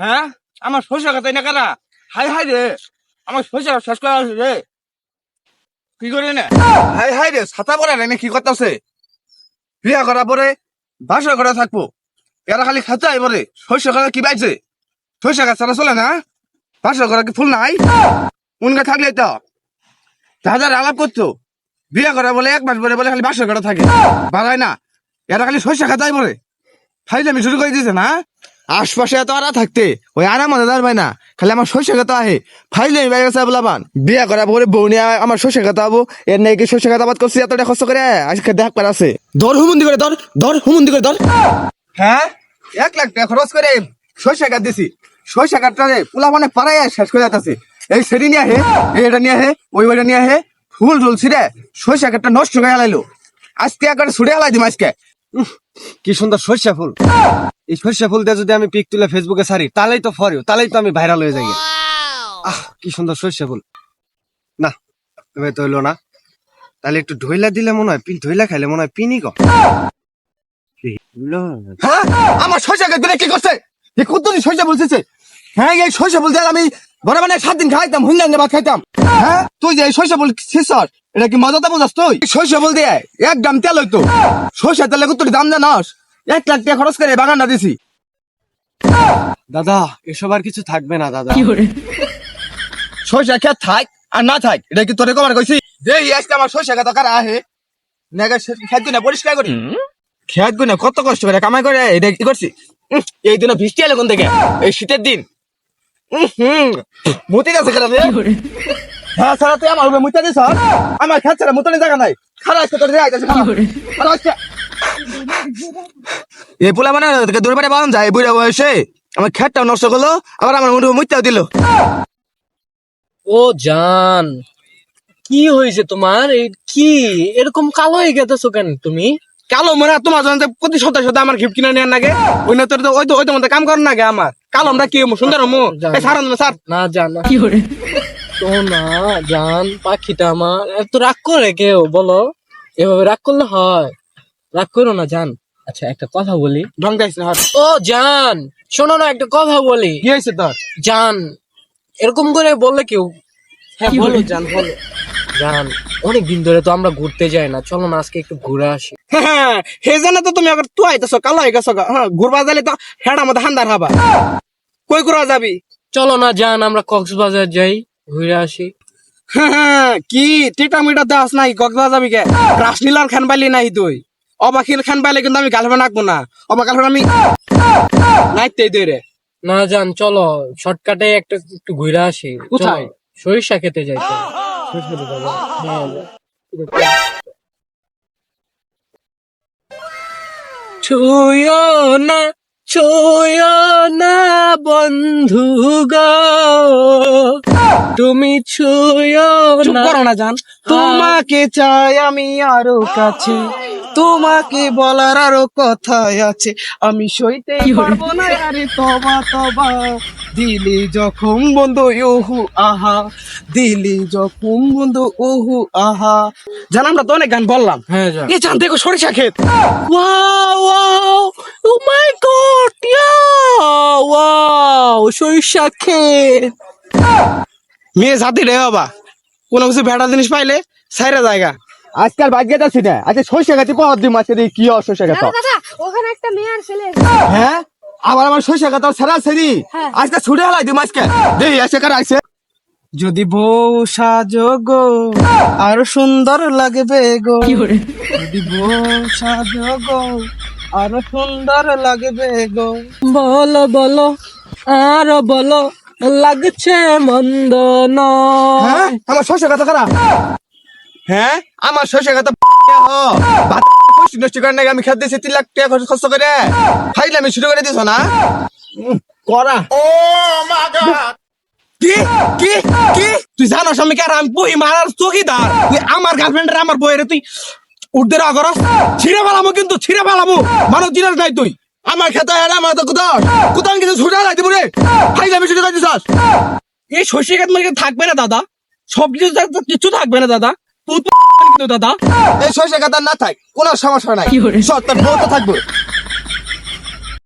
হ্যাঁ? আমার শস্য খাতাই না কারা? হাই হাই রে। আমার শস্য শেষ করে রে। কি করে না হাই হাই রে, ছাতা পরে রে কি করতেছে? বিয়া করার পরে বাসা করে থাকব। এরা খালি খাতে এবারে শস্য খাতা কি পাইছে শস্য ছাড়া চলে না? বাসা করা কি ফুল নাই? উনকা থাকলে তো দাদার আলাপ করতো। বিয়ে করা বলে এক মাস পরে বলে খালি বাসা করা থাকে। বাড়ায় না। এরা খালি শস্য খাতাই পরে ফাইলামি শুরু করে দিয়েছে না? আশপাশে এত আরা থাকতে ওই আরা মজা দাঁড়াবে না। খালি আমার শস্য খাতা আহে। ফাইলামি বাইরে গেছে বলাবান। বিয়ে করা পরে বউ নিয়ে আমার শস্য খাতা হব এর নাকি শস্য খাতা বাদ করছি এতটা কষ্ট করে আজকে দেখ করে আছে। ধর হুমন্দি করে ধর ধর হুমন্দি করে ধর। হ্যাঁ? এক লাখ টাকা খরচ করে শস্য কাট দিছি। শস্য রে পোলা মানে পাড়ায় শেষ করে যাচ্ছে এই সেটি নিয়ে আহে এটা নিয়ে আহে ওই ওইটা নিয়ে আহে। ফুল ঢুলছি রে। শস্য কাটটা নষ্ট করে হালাইলো। আজকে একবারে ছুটে হালাই দিম আজকে। কি সুন্দর সর্ষা ফুল। এই সর্ষা ফুল দিয়ে যদি আমি পিক তুলে ফেসবুকে ছাড়ি তাহলেই তো ফরিও তাহলেই তো আমি ভাইরাল হয়ে যাই। আহ কি সুন্দর সর্ষা ফুল। না তুমি তো হইল না। তাহলে একটু ঢইলা দিলে মনে হয় ঢইলা খাইলে মনে হয় পিনি কম হ্যাঁ আমার কাট দিলে কি করছে? এই কুদ্দুরি শস্য বলতেছে হ্যাঁ এই শস্য বলতে আমি বড় মানে সাত দিন খাইতাম হুইলাঙ্গে ভাত খাইতাম। হ্যাঁ তুই যে এই বল শেষর এটা কি মজাটা বোঝাস তুই? শস্য বল দিয়ে এক দাম তেল হইতো। শস্য তেলে কুত্তুর দাম জানাস? এক লাখ টাকা খরচ করে বাগান না দিছি। দাদা এসব আর কিছু থাকবে না দাদা। শস্য খেত থাক আর না থাক এটা কি তোরে কবার কইছি? যে এই আজকে আমার শস্য খেত কারা আহে? নাগা খেত না পরিষ্কার করি। খেত গুনে কত কষ্ট করে কামাই করে এটা কি করছি? এই দিনে বৃষ্টি এলো কোন থেকে এই শীতের দিন। হুম। মুতি গেছে খারাপ হ্যাঁ সারা তুই আমার উপরে মুতে দিছ আমার খেত ছাড়া মুতনে জায়গা নাই। খারাপ তোর এই পোলা মানে দূর বাড়ি পাওয়া যায় বুড়া বয়সে। আমার খেতটাও নষ্ট করল আবার আমার মুঠে মুতেও দিল। ও জান কি হয়েছে তোমার? এই কি? এরকম কালো হয়ে গেছো কেন তুমি? কালো মনে হয় তোমার জন্য প্রতি সপ্তাহে সপ্তাহে আমার গিফট কিনে নেওয়ার লাগে। ওই না তোর ওই তো ওই তো মধ্যে কাম করার লাগে আমার। কালো আমরা কি সুন্দর স্যার না জান। কি করে? না জান পাখিটা আমার। এত রাগ করে কেউ বলো। এভাবে রাগ করলে হয়। রাগ করো না জান। আচ্ছা একটা কথা বলি। ঢং দিয়েছে হর ও জান! শোনো না একটা কথা বলি। কি হয়েছে তোর? জান এরকম করে বললে কেউ হ্যাঁ বলো। জান বলো। জান অনেক দিন ধরে তো আমরা ঘুরতে যাই না। চলো না আজকে একটু ঘুরে আসি। হ্যাঁ হে জানে তো তুমি আবার তুই আইতেছ কালো হয়ে গেছো গা। হ্যাঁ ঘুরবা যাইলে তো হেডা মধ্যে হান্দার হবা। কই ঘুরা যাবি? চলো না জান আমরা কক্সবাজার যাই। ঘুরে আসি। হ্যাঁ, কি? টিটা মিটা দাস নাই কক্সবাজার যাবি কে? রাসলীলার খান পাইলি নাই তুই। অবাকিল খান পাইলে কিন্তু আমি গার্লফ্রেন্ড আঁকবো না। অবা গার্লফ্রেন্ড আমি নাইতে দে রে। না জান চলো শর্টকাটে একটা একটু ঘুরে আসি। কোথায়? সরিষা খেতে যাই। হ্যাঁ, ছুঁয়ো না ছুঁয়ো না বন্ধু গো। তুমি ছুঁয়ো চুপ না। করো না জান। তোমাকে চাই আমি আরও কাছে। তোমাকে বলার আরও কথা আছে। আমি সইতে পারব না আরে তবা তবা। দিলি যখন বন্ধু ওহু আহা। দিলি যখন বন্ধু ওহু আহা। জান আমরা তো অনেক গান বললাম। হ্যাঁ জান। এ জান দেখো সরিষা ক্ষেত। Wow, wow, oh my god, yeah, wow, সরিষা ক্ষেত। মেয়ে জাতি রে বাবা। কোনো কিছু ভেড়া জিনিস পাইলে সাইরা জায়গা আজকাল বাদ গেছে না। আজকে সরিষা গাছে পর দিম আজকে দেখি কি অসরিষা গাছ? ওখানে একটা মেয়ে আর ছেলে হ্যাঁ? আবার আমার সরিষা গাছ সেরা সেরি হ্যাঁ। আজকে ছুটে হেলাই দিম আজকে। দেই আসে কার আইছে? যদি বউ সাজো গো আরও সুন্দর লাগবে গো। যদি বউ সাজো গো আরও সুন্দর লাগবে গো। বলো বলো আরও বলো লাগছে মন্দ নয়। হ্যাঁ? আমার সরিষা কথা খারাপ হ্যাঁ? আমার সরিষা কথা নষ্ট করে নাকি আমি খেতে দিয়েছি তিন লাখ টাকা খরচ খরচ করে। খাইলে আমি শুরু করে দিছ না? কি? কি? কি? তুই জানো আমি কার আমি বই মারার তুই আমার গার্লফ্রেন্ডের আমার বইয়ের তুই উঠতে রা করস? ছিঁড়ে পালামো কিন্তু ছিঁড়ে পালামো মানুষ জিনিস নাই তুই। আমার খেতে আর আমার তো কোথাও কোথাও কিছু ছুটে লাগতে পারে রে। খাইলে আমি শুরু করে দিছাস এই শশী খাত মানে থাকবে না দাদা। সব কিছু কিছু থাকবে না দাদা। দাদা এই শশী খাত না থাক। কোনো সমস্যা নাই। সত্তর বউ তো থাকবে।